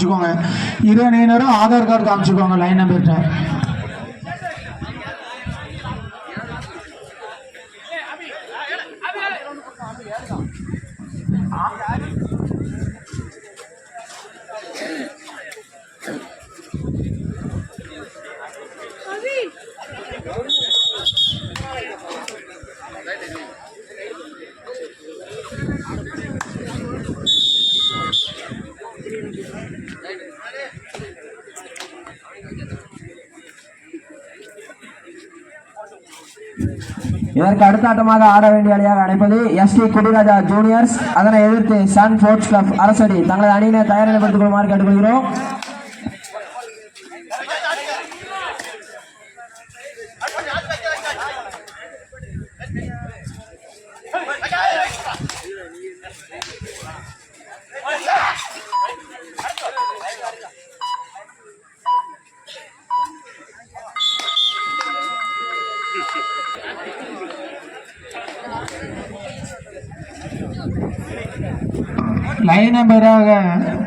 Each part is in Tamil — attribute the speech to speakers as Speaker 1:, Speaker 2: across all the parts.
Speaker 1: காமிச்சுக்கோங்க. இரு அணியினரும் ஆதார் கார்டு காமிச்சுக்கோங்க லைன் நம்பர்கிட்ட
Speaker 2: இதற்கு அடுத்த ஆட்டமாக ஆட வேண்டிய அணியாக அழைப்பது எஸ்டி குடிராஜா ஜூனியர்ஸ் அதனை எதிர்த்து சன் ஸ்போர்ட்ஸ் கிளப் அரசடி தங்களது அணியினை தயாரிப்படுத்திக் கொள்ளுமாறு கேட்டுக்கொள்கிறோம்
Speaker 1: லைன் நம்பராக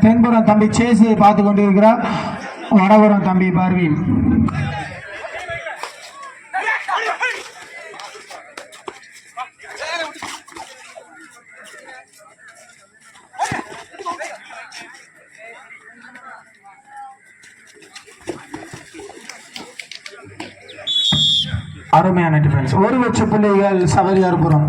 Speaker 1: தென்புறம் தம்பி சேசு பார்த்து கொண்டிருக்கிறார். வடபுறம் தம்பி பார்வி. அருமையான டிஃபரன்ஸ் ஒரு லட்ச புள்ளிகள் சவரியார்புரம்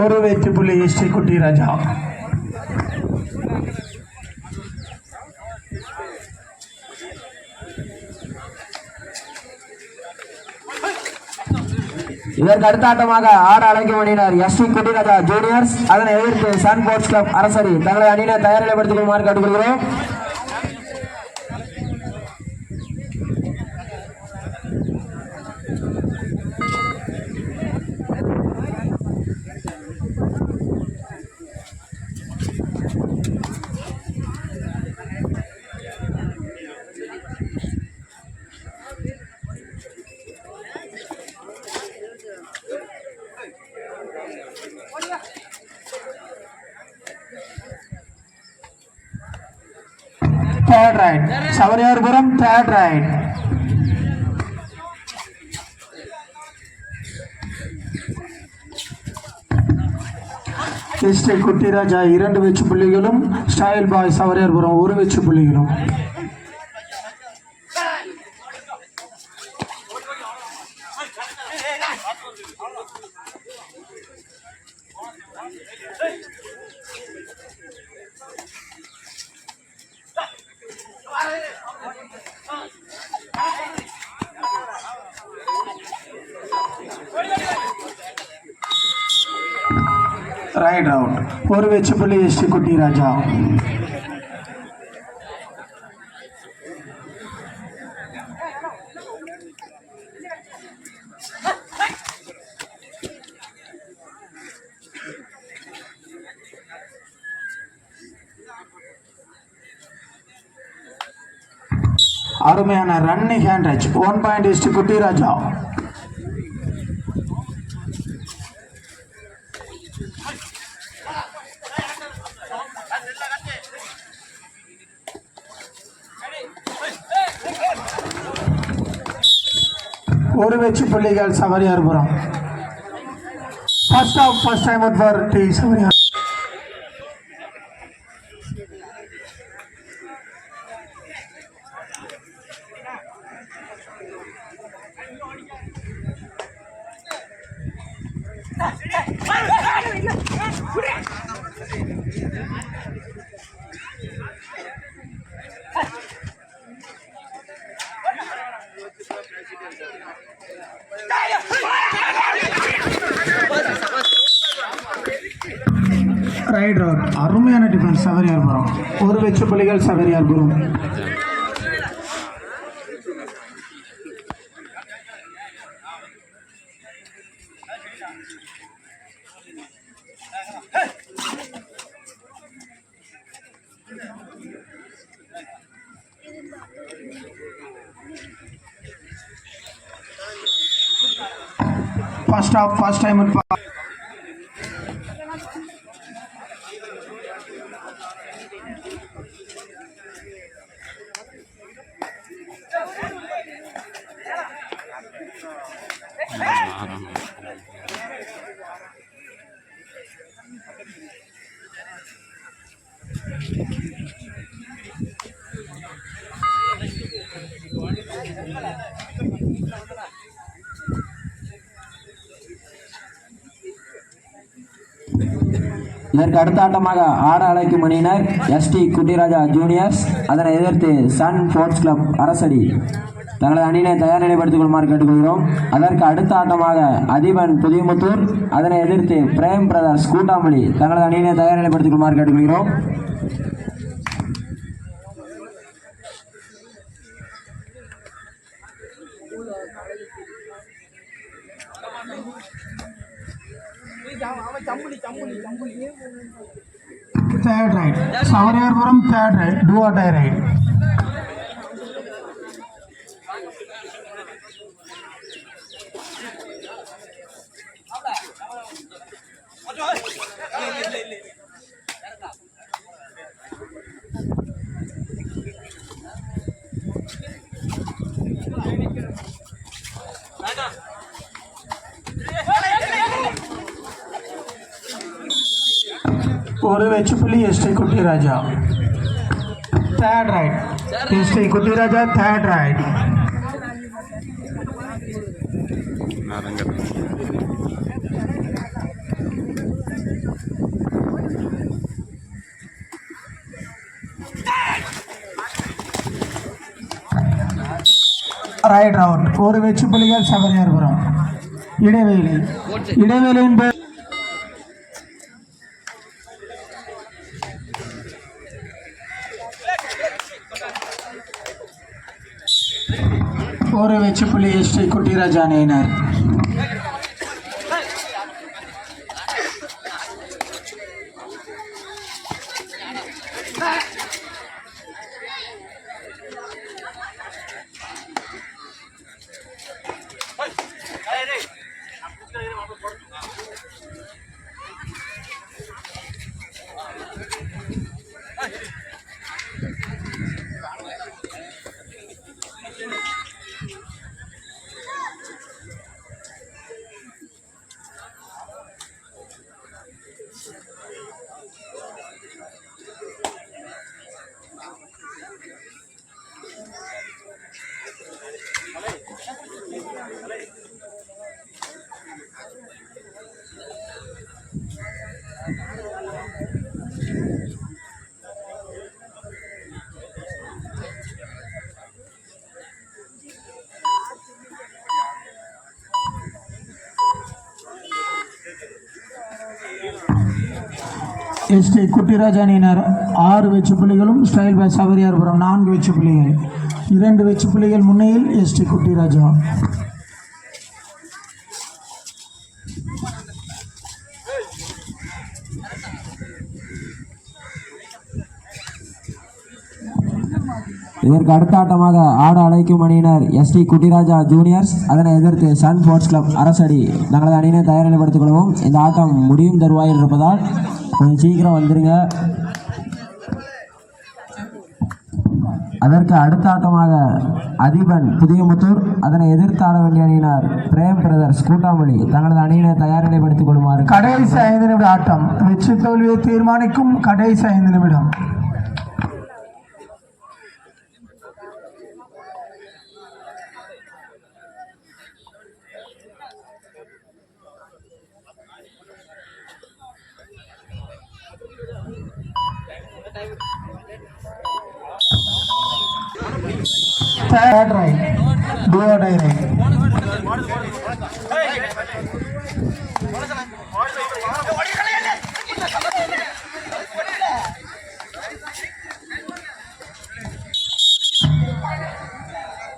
Speaker 1: ஒரு வெற்றி புள்ளி ஸ்ரீ குட்டி ராஜா.
Speaker 2: இதற்கு அடுத்த ஆட்டமாக ஆட அழைக்கும் அணியினர் எஸ்டி குட்டிராஜா ஜூனியர்ஸ் அதனை எதிர்த்து சன் ஸ்போர்ட்ஸ் கிளப் அரசரி தங்களை அணியினர் தயார் நிலைப்படுத்திக் கொள்ளுமாறு கேட்டுக்கொள்கிறோம்
Speaker 1: third raid Savariyarpuram third raid ST Kuttiraja இரண்டு வெச்சு புள்ளிகளும். ஸ்டைல் பாய் சவரியார்புரம் ஒரு வெச்சு புள்ளிகளும் ரைட் அவுட் ஒரு வெச்சு புள்ளி எஸ்டி குட்டிராஜா அருமையான running hand touch one point ST Kuttiraja ஒரு வெற்றி புள்ளிகள் Savariyarpuram first half first time out for D Savariyar raid ரோட் அருமையான டிஃபென்ஸ் சவரியார்புரம் ஒரு வெச்சு புலிகள் Savariyarpuram first half first time
Speaker 2: இதற்கு அடுத்த ஆட்டமாக ஆட அழைக்கும் அணியினர் எஸ்டி குட்டிராஜா ஜூனியர்ஸ். அதனை எதிர்த்து சன் ஸ்போர்ட்ஸ் கிளப் அரசடி தங்களது அணியினை தயார் நிலைப்படுத்திக் கொள்ளுமாறு கேட்டுக்கொள்கிறோம். அதற்கு அடுத்த ஆட்டமாக அதிபன் புதியமுத்தூர். அதனை எதிர்த்து பிரேம் பிரதர்ஸ் கூட்டாமணி தங்களது அணியினை தயார் நிலைப்படுத்திக் கொள்ளுமாறு கேட்டுக்கொள்கிறோம்.
Speaker 1: Third raid Savariyarpuram third raid do or die raid ஒரு வெச்சு புள்ளி ST Kuttiraja third raid ST Kuttiraja third raid raid out ஒரு வெச்சு புள்ளிகள் சபரியார்புரம் இடைவேளை இடைவேளையின் பேர் ஒரு வெச்சு புள்ளி எஸ்டி குட்டிராஜா அணியினர் எஸ்டி குட்டிராஜா அணியினர் ஆறு வெச்சு புள்ளிகளும் ஸ்டைல் பை சவரியார்புரம் நான்கு வெச்சு புள்ளிகள் இரண்டு வெச்சு புள்ளிகள் முன்னையில் எஸ்டி குட்டிராஜா.
Speaker 2: இதற்கு அடுத்த ஆட்டமாக ஆட அழைக்கும் அணியினர் எஸ்டி குட்டிராஜா ஜூனியர்ஸ். அதனை எதிர்த்து சன் ஸ்போர்ட்ஸ் கிளப் அரசடி தங்களது அணியினை தயார் நிலைப்படுத்திக் கொள்வோம். இந்த ஆட்டம் முடியும் தருவாயில் இருப்பதால் கொஞ்சம் சீக்கிரம் வந்துடுங்க அதற்கு அடுத்த ஆட்டமாக அதிபன் புதியமுத்தூர் அதனை எதிர்த்து ஆட வேண்டிய அணியினர் பிரேம் பிரதர்ஸ் கூட்டாமொழி. தங்களது அணியினை தயார் நிலைப்படுத்திக் கொள்ளுமாறு
Speaker 1: கடைசி ஐந்து நிமிட ஆட்டம். வெற்றி தோல்வியை தீர்மானிக்கும் கடைசி ஐந்து நிமிடம். தேர்ட் ரைட் டூ டைரை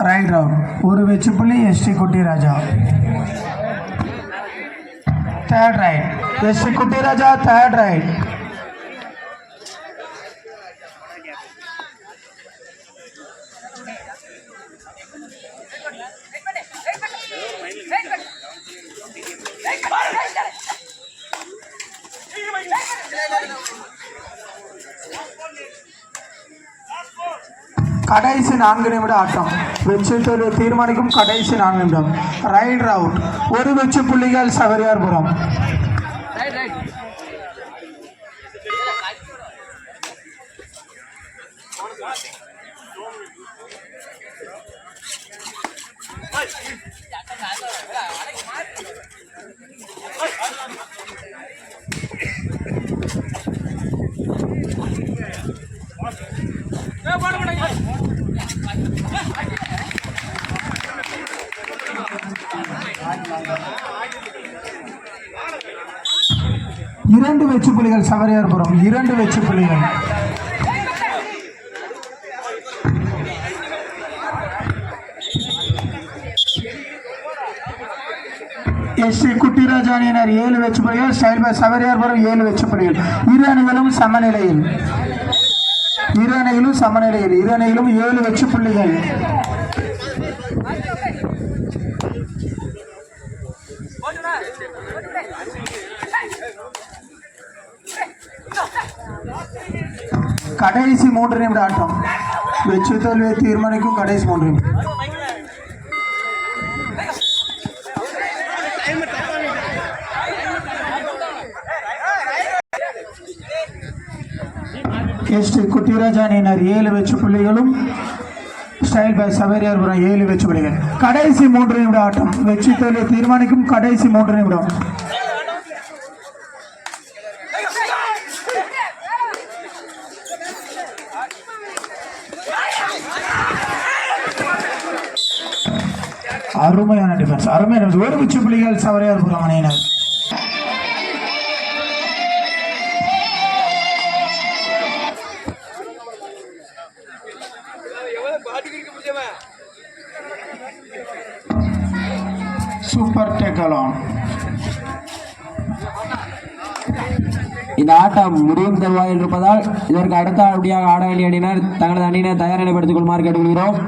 Speaker 1: ரைட் ரவுட் ஒரு வெச்சு புள்ளி எஸ்டி குட்டி ராஜா. தேர்ட் ரைட் எஸ்டி குட்டி ராஜா தேர்ட் ரைட் கடைசி நான்கு நிமிட ஆட்டம். வெற்றி தீர்மானிக்கும் கடைசி நான்கு நிமிடம். ரைட் ரவுட் ஒரு வெற்றி புள்ளிகள் சவரியார்புரம் இரண்டு வெற்றி புள்ளிகள் சவரியார்புரம் இரண்டு வெற்றி புள்ளிகள் எஸ்சி குட்டிராஜ் அணியினர் ஏழு வெற்றி புள்ளிகள் சைல்ப சவரியார்புரம் ஏழு வெற்றி புள்ளிகள் இரு அணிகளும் சமநிலையில். இரு அணிகளும் சமநிலையில். இரு அணிகளும் ஏழு வெற்றி புள்ளிகள் கடைசி மூன்று நிமிட ஆட்டம். வெற்றி தோல்வியை தீர்மானிக்கும் கடைசி மூன்று நிமிடம். எஸ்டி குட்டிராஜ் அணியினர் ஏழு வெற்றி புள்ளிகளும் ஸ்டைல் பை சவேரியார்புரம் ஏழு வெற்றி புள்ளிகள். கடைசி மூன்று நிமிட ஆட்டம். வெற்றி தோல்வியை தீர்மானிக்கும் கடைசி மூன்று நிமிடம். அருமையான டிஃபென்ஸ் அருமையான ஒரு குச்சி புள்ளிகள் சவரியார்புரம் அணியினர் சூப்பர் டேக்கலான்
Speaker 2: இந்த ஆட்டம் முடியும் தருவாயில் இருப்பதால் இதற்கு அடுத்த அப்படியாக ஆட வேண்டிய அணியினர் தங்களது அணியினர் தயார் நிலைப்படுத்திக் கொள்ளுமாறு கேட்டுக்கொள்கிறோம்.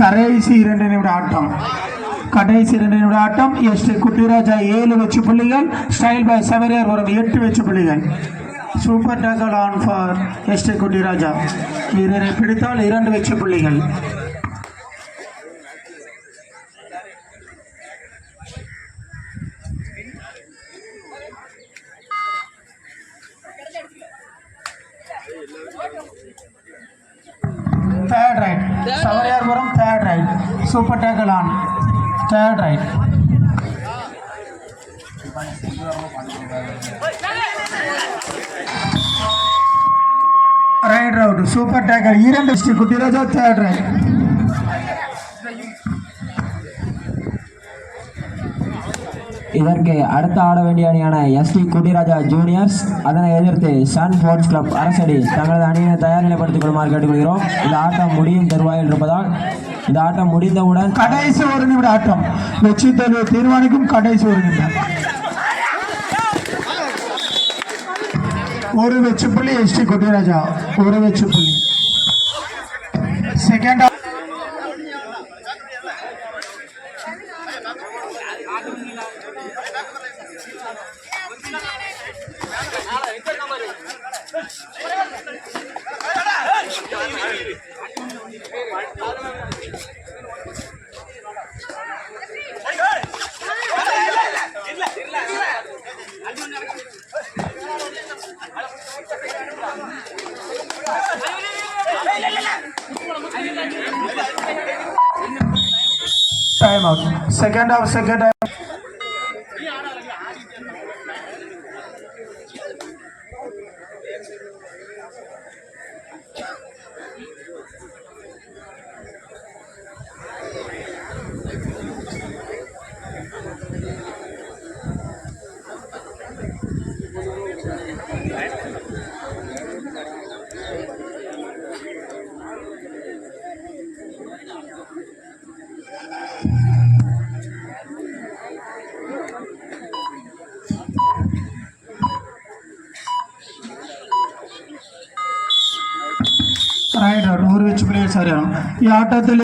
Speaker 1: கடைசி இரண்டு நிமிட ஆட்டம். கடைசி இரண்டு நிமிட ஆட்டம். எஸ்டி குட்டிராஜா ஏழு வச்சு புள்ளிகள் ஸ்டைல் பை சவரியார் வரும் எட்டு வச்சு புள்ளிகள். Super tackle on for ST Kuttiraja. வீரரை பிடித்தால் இரண்டு வச்சு புள்ளிகள் third raid Savariyarpuram third raid super tackle on third raid raid route super tackle இரண்டு ஸ்ரீ குட்டிராஜா தேர்ட் ரைட்
Speaker 2: இதற்கு அடுத்த ஆட வேண்டிய அணியான எஸ்டி குட்டிராஜா ஜூனியர்ஸ் அதனை எதிர்த்து சன் ஸ்போர்ட்ஸ் கிளப் அரசடி தங்களது அணியினை தயார் நிலைப்படுத்திக் கொள்ளுமாறு கேட்டுக்கொள்கிறோம். இந்த ஆட்டம் முடியும் தருவாயில் இருப்பதால் இந்த ஆட்டம் முடிந்தவுடன்
Speaker 1: கடைசி ஒரு நிமிட ஆட்டம். வெற்றி தீர்மானிக்கும் கடைசி ஒரு நிமிடம். ஒரு வெற்றி புள்ளி எஸ்டி குட்டிராஜா ஒரு வெற்றி புள்ளி. Second time out second half second ഈ ആട്ടത്തിൽ